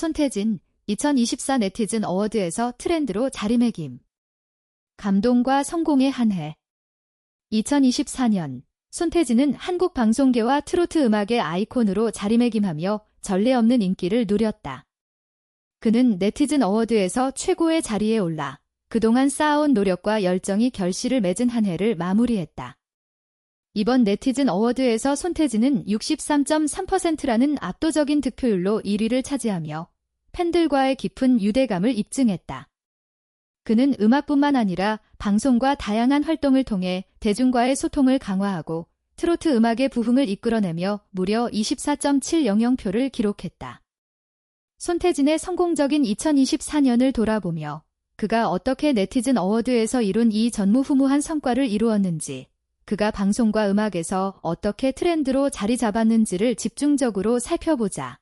손태진 2024 네티즌 어워드에서 트렌드로 자리매김. 감동과 성공의 한 해. 2024년 손태진은 한국 방송계와 트로트 음악의 아이콘으로 자리매김하며 전례 없는 인기를 누렸다. 그는 네티즌 어워드에서 최고의 자리에 올라 그동안 쌓아온 노력과 열정이 결실을 맺은 한 해를 마무리했다. 이번 네티즌 어워드에서 손태진은 63.3%라는 압도적인 득표율로 1위를 차지하며 팬들과의 깊은 유대감을 입증했다. 그는 음악뿐만 아니라 방송과 다양한 활동을 통해 대중과의 소통을 강화하고 트로트 음악의 부흥을 이끌어내며 무려 24.700표를 기록했다. 손태진의 성공적인 2024년을 돌아보며 그가 어떻게 네티즌 어워드에서 이룬 이 전무후무한 성과를 이루었는지 그가 방송과 음악에서 어떻게 트렌드로 자리 잡았는지를 집중적으로 살펴보자.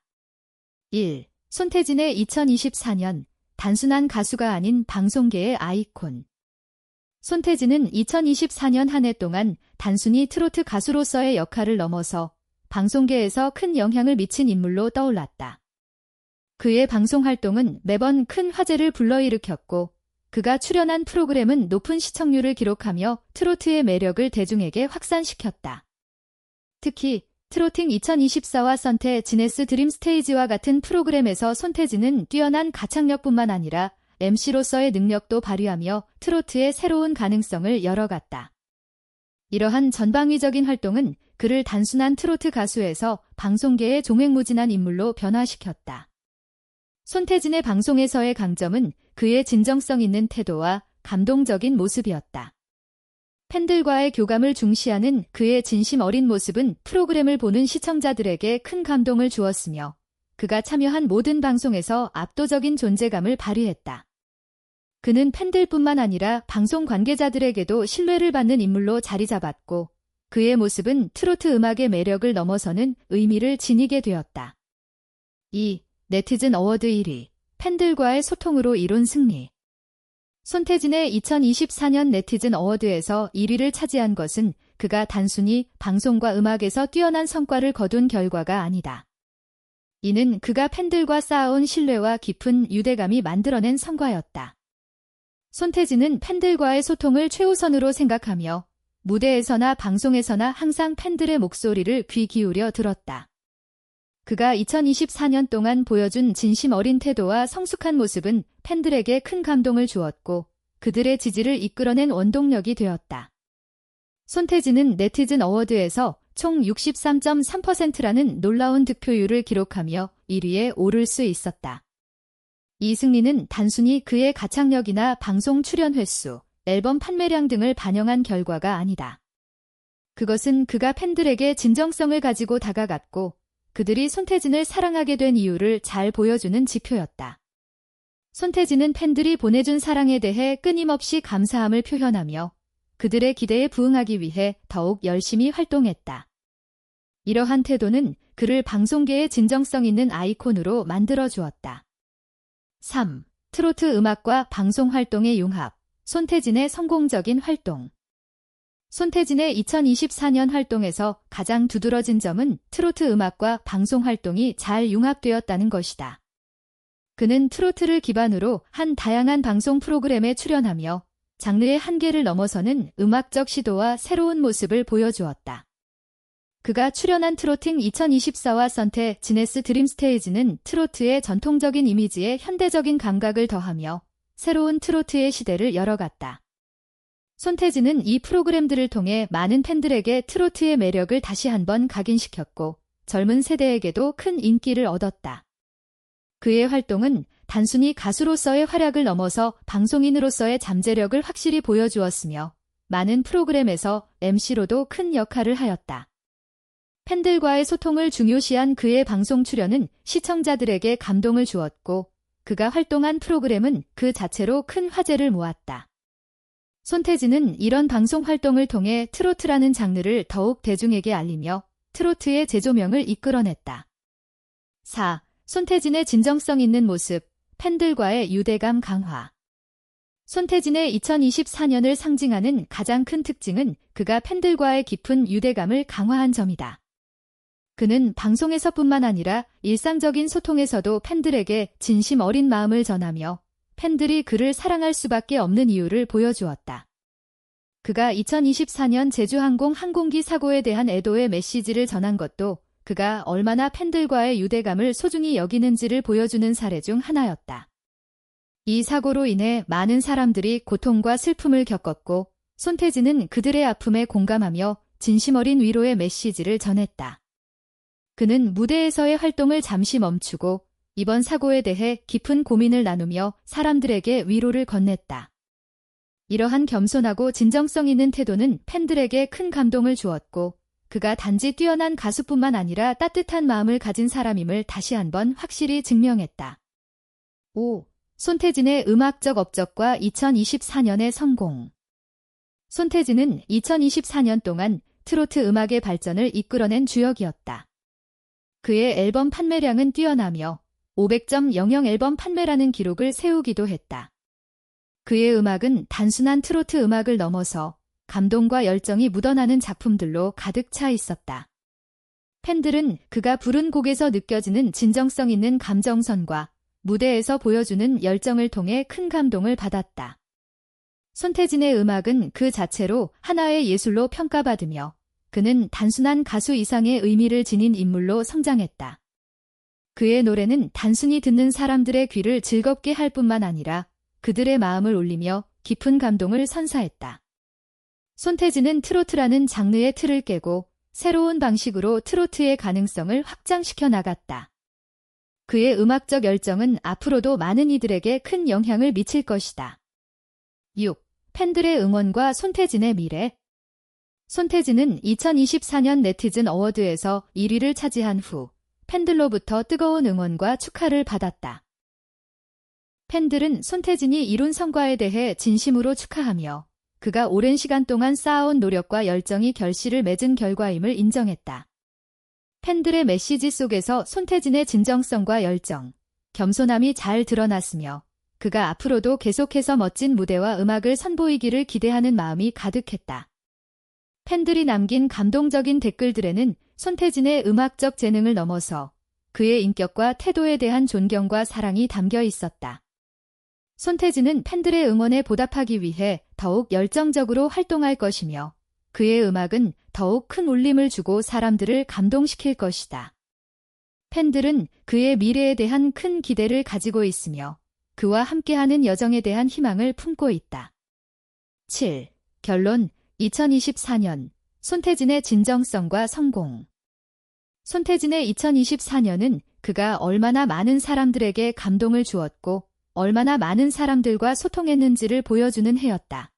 1. 손태진의 2024년 단순한 가수가 아닌 방송계의 아이콘. 손태진은 2024년 한 해 동안 단순히 트로트 가수로서의 역할을 넘어서 방송계에서 큰 영향을 미친 인물로 떠올랐다. 그의 방송 활동은 매번 큰 화제를 불러일으켰고 그가 출연한 프로그램은 높은 시청률을 기록하며 트로트의 매력을 대중에게 확산시켰다. 특히 트로팅 2024와 선태 지네스 드림 스테이지와 같은 프로그램에서 손태진은 뛰어난 가창력뿐만 아니라 MC로서의 능력도 발휘하며 트로트의 새로운 가능성을 열어갔다. 이러한 전방위적인 활동은 그를 단순한 트로트 가수에서 방송계의 종횡무진한 인물로 변화시켰다. 손태진의 방송에서의 강점은 그의 진정성 있는 태도와 감동적인 모습이었다. 팬들과의 교감을 중시하는 그의 진심 어린 모습은 프로그램을 보는 시청자들에게 큰 감동을 주었으며 그가 참여한 모든 방송에서 압도적인 존재감을 발휘했다. 그는 팬들뿐만 아니라 방송 관계자들에게도 신뢰를 받는 인물로 자리 잡았고 그의 모습은 트로트 음악의 매력을 넘어서는 의미를 지니게 되었다. 2. 네티즌 어워드 1위 팬들과의 소통으로 이룬 승리. 손태진의 2024년 네티즌 어워드에서 1위를 차지한 것은 그가 단순히 방송과 음악에서 뛰어난 성과를 거둔 결과가 아니다. 이는 그가 팬들과 쌓아온 신뢰와 깊은 유대감이 만들어낸 성과였다. 손태진은 팬들과의 소통을 최우선으로 생각하며 무대에서나 방송에서나 항상 팬들의 목소리를 귀 기울여 들었다. 그가 2024년 동안 보여준 진심 어린 태도와 성숙한 모습은 팬들에게 큰 감동을 주었고 그들의 지지를 이끌어낸 원동력이 되었다. 손태진은 네티즌 어워드에서 총 63.3%라는 놀라운 득표율을 기록하며 1위에 오를 수 있었다. 이 승리는 단순히 그의 가창력이나 방송 출연 횟수, 앨범 판매량 등을 반영한 결과가 아니다. 그것은 그가 팬들에게 진정성을 가지고 다가갔고 그들이 손태진을 사랑하게 된 이유를 잘 보여주는 지표였다. 손태진은 팬들이 보내준 사랑에 대해 끊임없이 감사함을 표현하며 그들의 기대에 부응하기 위해 더욱 열심히 활동했다. 이러한 태도는 그를 방송계의 진정성 있는 아이콘으로 만들어 주었다. 3. 트로트 음악과 방송 활동의 융합. 손태진의 성공적인 활동. 손태진의 2024년 활동에서 가장 두드러진 점은 트로트 음악과 방송 활동이 잘 융합되었다는 것이다. 그는 트로트를 기반으로 한 다양한 방송 프로그램에 출연하며 장르의 한계를 넘어서는 음악적 시도와 새로운 모습을 보여주었다. 그가 출연한 트로팅 2024와 선태 지네스 드림 스테이지는 트로트의 전통적인 이미지에 현대적인 감각을 더하며 새로운 트로트의 시대를 열어갔다. 손태진은 이 프로그램들을 통해 많은 팬들에게 트로트의 매력을 다시 한번 각인시켰고 젊은 세대에게도 큰 인기를 얻었다. 그의 활동은 단순히 가수로서의 활약을 넘어서 방송인으로서의 잠재력을 확실히 보여주었으며 많은 프로그램에서 MC로도 큰 역할을 하였다. 팬들과의 소통을 중요시한 그의 방송 출연은 시청자들에게 감동을 주었고 그가 활동한 프로그램은 그 자체로 큰 화제를 모았다. 손태진은 이런 방송 활동을 통해 트로트라는 장르를 더욱 대중에게 알리며 트로트의 재조명을 이끌어냈다. 4. 손태진의 진정성 있는 모습, 팬들과의 유대감 강화. 손태진의 2024년을 상징하는 가장 큰 특징은 그가 팬들과의 깊은 유대감을 강화한 점이다. 그는 방송에서뿐만 아니라 일상적인 소통에서도 팬들에게 진심 어린 마음을 전하며 팬들이 그를 사랑할 수밖에 없는 이유를 보여주었다. 그가 2024년 제주항공 항공기 사고에 대한 애도의 메시지를 전한 것도 그가 얼마나 팬들과의 유대감을 소중히 여기는지를 보여주는 사례 중 하나였다. 이 사고로 인해 많은 사람들이 고통과 슬픔을 겪었고 손태진은 그들의 아픔에 공감하며 진심 어린 위로의 메시지를 전했다. 그는 무대에서의 활동을 잠시 멈추고 이번 사고에 대해 깊은 고민을 나누며 사람들에게 위로를 건넸다. 이러한 겸손하고 진정성 있는 태도는 팬들에게 큰 감동을 주었고 그가 단지 뛰어난 가수뿐만 아니라 따뜻한 마음을 가진 사람임을 다시 한번 확실히 증명했다. 5. 손태진의 음악적 업적과 2024년의 성공 손태진은 2024년 동안 트로트 음악의 발전을 이끌어낸 주역이었다. 그의 앨범 판매량은 뛰어나며 500.00 앨범 판매라는 기록을 세우기도 했다. 그의 음악은 단순한 트로트 음악을 넘어서 감동과 열정이 묻어나는 작품들로 가득 차 있었다. 팬들은 그가 부른 곡에서 느껴지는 진정성 있는 감정선과 무대에서 보여주는 열정을 통해 큰 감동을 받았다. 손태진의 음악은 그 자체로 하나의 예술로 평가받으며 그는 단순한 가수 이상의 의미를 지닌 인물로 성장했다. 그의 노래는 단순히 듣는 사람들의 귀를 즐겁게 할 뿐만 아니라 그들의 마음을 울리며 깊은 감동을 선사했다. 손태진은 트로트라는 장르의 틀을 깨고 새로운 방식으로 트로트의 가능성을 확장시켜 나갔다. 그의 음악적 열정은 앞으로도 많은 이들에게 큰 영향을 미칠 것이다. 6. 팬들의 응원과 손태진의 미래 손태진은 2024년 네티즌 어워드에서 1위를 차지한 후 팬들로부터 뜨거운 응원과 축하를 받았다. 팬들은 손태진이 이룬 성과에 대해 진심으로 축하하며 그가 오랜 시간 동안 쌓아온 노력과 열정이 결실을 맺은 결과임을 인정했다. 팬들의 메시지 속에서 손태진의 진정성과 열정, 겸손함이 잘 드러났으며 그가 앞으로도 계속해서 멋진 무대와 음악을 선보이기를 기대하는 마음이 가득했다. 팬들이 남긴 감동적인 댓글들에는 손태진의 음악적 재능을 넘어서 그의 인격과 태도에 대한 존경과 사랑이 담겨 있었다. 손태진은 팬들의 응원에 보답하기 위해 더욱 열정적으로 활동할 것이며 그의 음악은 더욱 큰 울림을 주고 사람들을 감동시킬 것이다. 팬들은 그의 미래에 대한 큰 기대를 가지고 있으며 그와 함께하는 여정에 대한 희망을 품고 있다. 7. 결론 2024년 손태진의 진정성과 성공 손태진의 2024년은 그가 얼마나 많은 사람들에게 감동을 주었고 얼마나 많은 사람들과 소통했는지를 보여주는 해였다.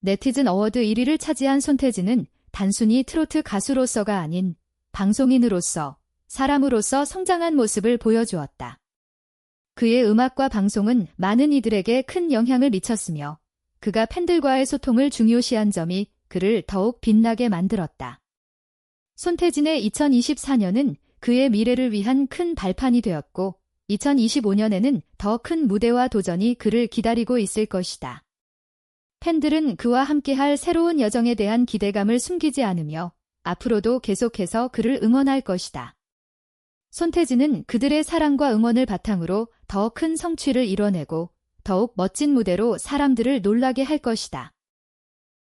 네티즌 어워드 1위를 차지한 손태진은 단순히 트로트 가수로서가 아닌 방송인으로서 사람으로서 성장한 모습을 보여주었다. 그의 음악과 방송은 많은 이들에게 큰 영향을 미쳤으며 그가 팬들과의 소통을 중요시한 점이 그를 더욱 빛나게 만들었다. 손태진의 2024년은 그의 미래를 위한 큰 발판이 되었고 2025년에는 더 큰 무대와 도전이 그를 기다리고 있을 것이다. 팬들은 그와 함께할 새로운 여정에 대한 기대감을 숨기지 않으며 앞으로도 계속해서 그를 응원할 것이다. 손태진은 그들의 사랑과 응원을 바탕으로 더 큰 성취를 이뤄내고 더욱 멋진 무대로 사람들을 놀라게 할 것이다.